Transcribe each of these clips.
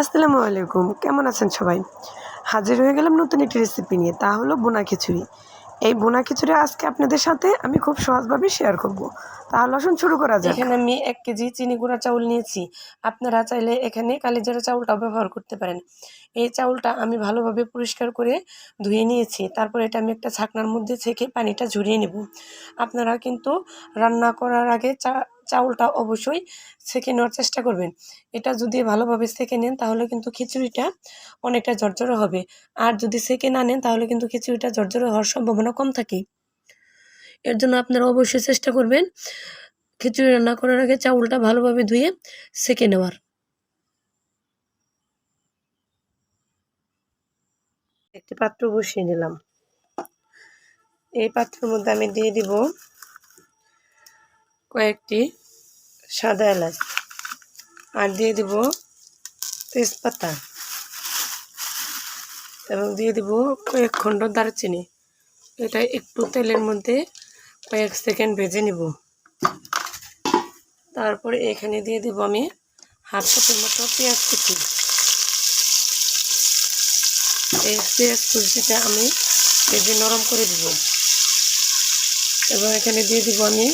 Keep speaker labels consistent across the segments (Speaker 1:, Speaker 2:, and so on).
Speaker 1: আসসালামু আলাইকুম। কেমন আছেন সবাই? হাজির হয়ে গেলাম নতুন একটি রেসিপি নিয়ে, তা হলো বোনা খিচুড়ি। এই বোনা খিচুড়ি আজকে আপনাদের সাথে আমি খুব সহজভাবে শেয়ার করব। তাহলে আসুন শুরু করা যাক।
Speaker 2: এখানে আমি এক কেজি চিনি গুঁড়া চাউল নিয়েছি। আপনারা চাইলে এখানে কালিজারা চাউলটাও ব্যবহার করতে পারেন। এই চাউলটা আমি ভালোভাবে পরিষ্কার করে ধুয়ে নিয়েছি। তারপর এটা আমি একটা ছাকনার মধ্যে ছেঁকে পানিটা ঝরিয়ে নেব। আপনারা কিন্তু রান্না করার আগে চা চাউলটা অবশ্যই ছেঁকে নেওয়ার চেষ্টা করবেন। এটা যদি ভালোভাবে সেঁকে নেন তাহলে কিন্তু খিচুড়িটা অনেকটা ঝরঝরে হবে। আর যদি সেঁকে না নেন তাহলে কিন্তু খিচুড়িটা ঝরঝরে হওয়ার সম্ভাবনা কম থাকে। এর জন্য আপনারা অবশ্যই চেষ্টা করবেন খিচুড়ি রান্না করার আগে চাউলটা ভালোভাবে ধুয়ে সেঁকে নেওয়ার। একটি পাত্র বসিয়ে নিলাম। এই পাত্রের মধ্যে আমি দিয়ে দিব কয়েকটি সাদা এলাচ। আর দিয়ে দিব তেজপাতা। এবং দিয়ে দিব কয়েক খণ্ড দারচিনি। এটা একটু তেলের মধ্যে কয়েক সেকেন্ড ভেজে নিব। তারপরে এখানে দিয়ে দিব আমি হাফ কাপের মতো পেঁয়াজ কুচি। এই পেঁয়াজ কুচিটা আমি ভেজে নরম করে দিব। এবং এখানে দিয়ে দিব আমি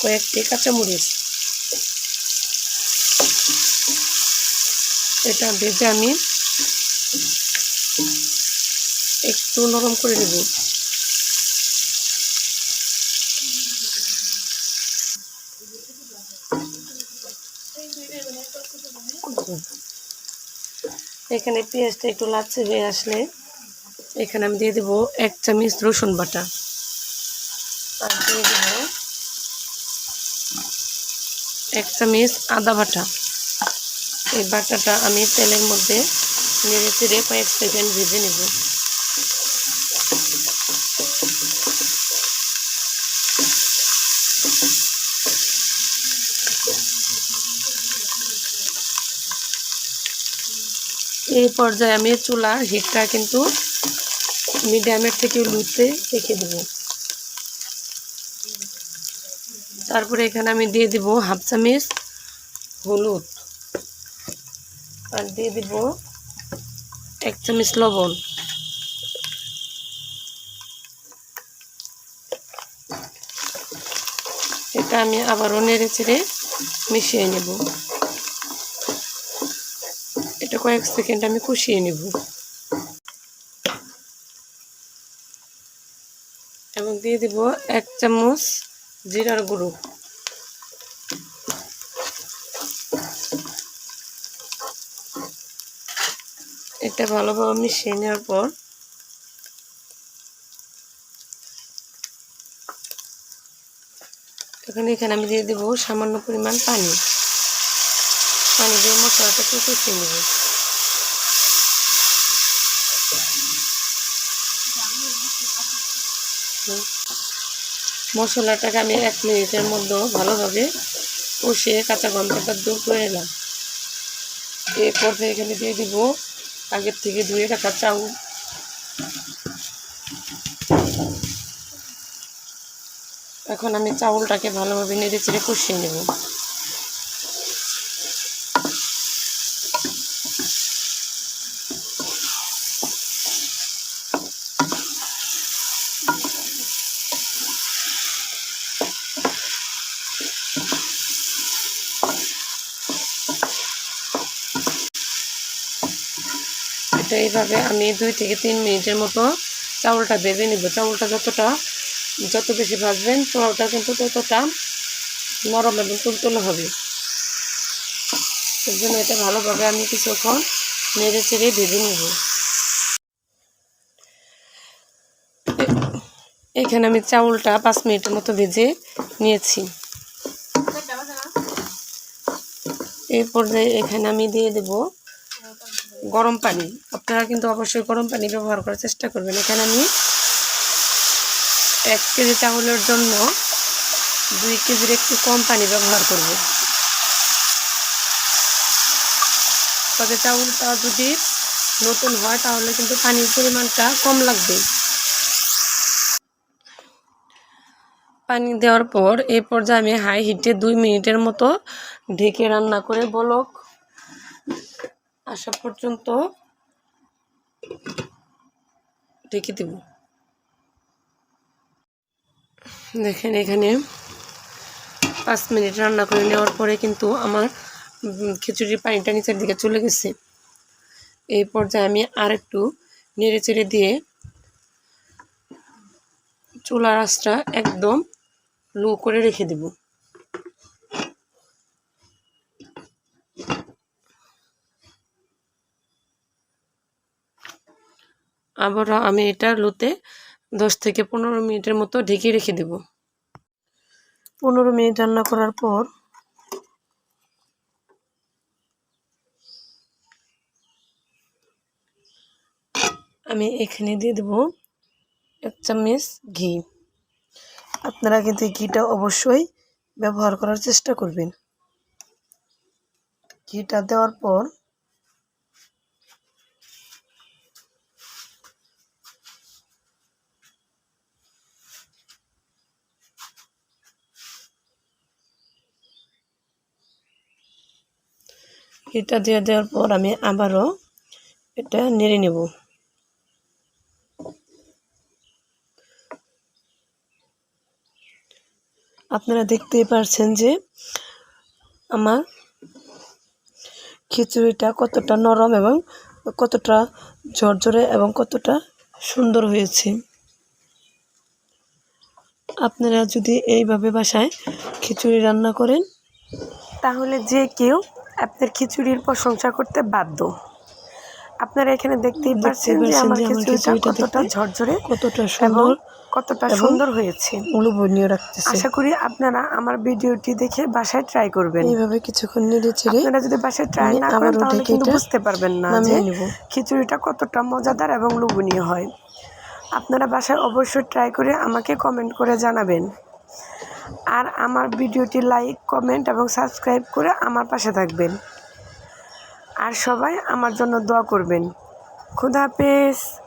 Speaker 2: কয়েকটি কাঁচামরিচ। এটা ভেজে আমি একটু নরম করে নেব। এখানে পেঁয়াজটা একটু লাচে হয়ে আসলে এখানে আমি দিয়ে দেবো এক চামচ রসুন বাটা। আর দিয়ে দেবো এক চামচ আদা বাটা। এই বাটাটা আমি তেলের মধ্যে নেড়ে চেড়ে কয়েক সেকেন্ড ভেজে নেব। এই পর্যায়ে আমি চুলার হিটটা কিন্তু মিডিয়ামের থেকে লুতে রেখে দেব। তারপরে এখানে আমি দিয়ে দিব হাফ চামচ হলুদ। আর দিয়ে দিব এক চামচ লবণ। এটা আমি আবারও নেড়ে চেড়ে মিশিয়ে নেব। এটা কয়েক সেকেন্ড আমি কষিয়ে নেব। এবং দিয়ে দিব এক চামচ জিরার গুঁড়ো। এটা ভালোভাবে মিশিয়ে নেওয়ার পর এখন এখানে আমি দিয়ে দেবো সামান্য পরিমাণ পানি। পানি দিয়ে মশলাটা একটু কষিয়ে নেব। মশলাটাকে আমি এক মিনিটের মধ্যে ভালোভাবে কষিয়ে কাঁচা গন্ধটা দূর করে নিলাম। এরপর এখানে দিয়ে দিব আগের থেকে ধুয়ে রাখা চাউল। এখন আমি চাউলটাকে ভালোভাবে নেড়ে চেড়ে কষিয়ে নেব। এটা এইভাবে আমি দুই থেকে তিন মিনিটের মতো চাউলটা ভেজে নেব। চাউলটা যতটা, যত বেশি ভাজবেন, চাউলটা কিন্তু ততটা নরম এবং তুলতুলো হবে। এর জন্য এটা ভালোভাবে আমি কিছুক্ষণ নেড়ে চেড়ে ভেজে নেব। এখানে আমি চাউলটা পাঁচ মিনিটের মতো ভেজে নিয়েছি। এই পর্যায়ে এখানে আমি দিয়ে দেব গরম পানি। আপনারা কিন্তু অবশ্যই গরম পানি ব্যবহার করার চেষ্টা করবেন। এখানে আমি এক কেজি চাউলের জন্য দুই কেজির একটু কম পানি ব্যবহার করব। তবে চাউলটা যদি নতুন হয়, তাহলে কিন্তু পানির পরিমাণটা কম লাগবে। পানি দেওয়ার পর এই পর্যায়ে আমি হাই হিটে দুই মিনিটের মতো ঢেকে রান্না করে বলক। আসা পর্যন্ত ঢেকে দেব। দেখেন এখানে পাঁচ মিনিট রান্না করে নেওয়ার পরে কিন্তু আমার খিচুড়ির পানিটা নিচের দিকে চলে গেছে। এই পর্যায়ে আমি আর একটু নেড়ে চেড়ে দিয়ে চুলার আঁচটা একদম লো করে রেখে দেব। আবার আমি এটা লোতে দশ থেকে পনেরো মিনিটের মতো ঢেকে রেখে দেব।
Speaker 1: পনেরো মিনিট রান্না করার পর
Speaker 2: আমি এখানে দিয়ে দেব এক চামচ ঘি।
Speaker 1: আপনারা কিন্তু ঘিটা অবশ্যই ব্যবহার করার চেষ্টা করবেন। ঘিটা দেওয়ার পর
Speaker 2: ঘিটা দিয়ে দেওয়ার পর আমি আবারও এটা নেড়ে নেব।
Speaker 1: আপনারা দেখতেই পারছেন যে আমার খিচুড়িটা কতটা নরম এবং কতটা ঝরঝরে এবং কতটা সুন্দর হয়েছে। আপনারা যদি এইভাবে বাসায় খিচুড়ি রান্না করেন, তাহলে যে কেউ আপনার খিচুড়ির প্রশংসা করতে বাধ্য। আপনারা এখানে দেখতেই পাচ্ছেন যে আমার খিচুড়িটা কতটা ঝরঝরে
Speaker 2: কতটা সুন্দর
Speaker 1: কতটা সুন্দর হয়েছে।
Speaker 2: লোভনীয় রাখতেছে
Speaker 1: আশা করি আপনারা আমার ভিডিওটি দেখে বাসায় ট্রাই করবেন।
Speaker 2: এইভাবে কিছুক্ষণ নেড়ে চেড়ে
Speaker 1: আপনারা যদি বাসায় ট্রাই না করেন তাহলে কিন্তু বুঝতে পারবেন না যে খিচুড়িটা কতটা মজাদার এবং লোভনীয় হয়। আপনারা বাসায় অবশ্যই ট্রাই করে আমাকে কমেন্ট করে জানাবেন। আর আমার ভিডিওটি লাইক, কমেন্ট এবং সাবস্ক্রাইব করে আমার পাশে থাকবেন। আর সবাই আমার জন্য দোয়া করবেন। খুদা হাফেজ।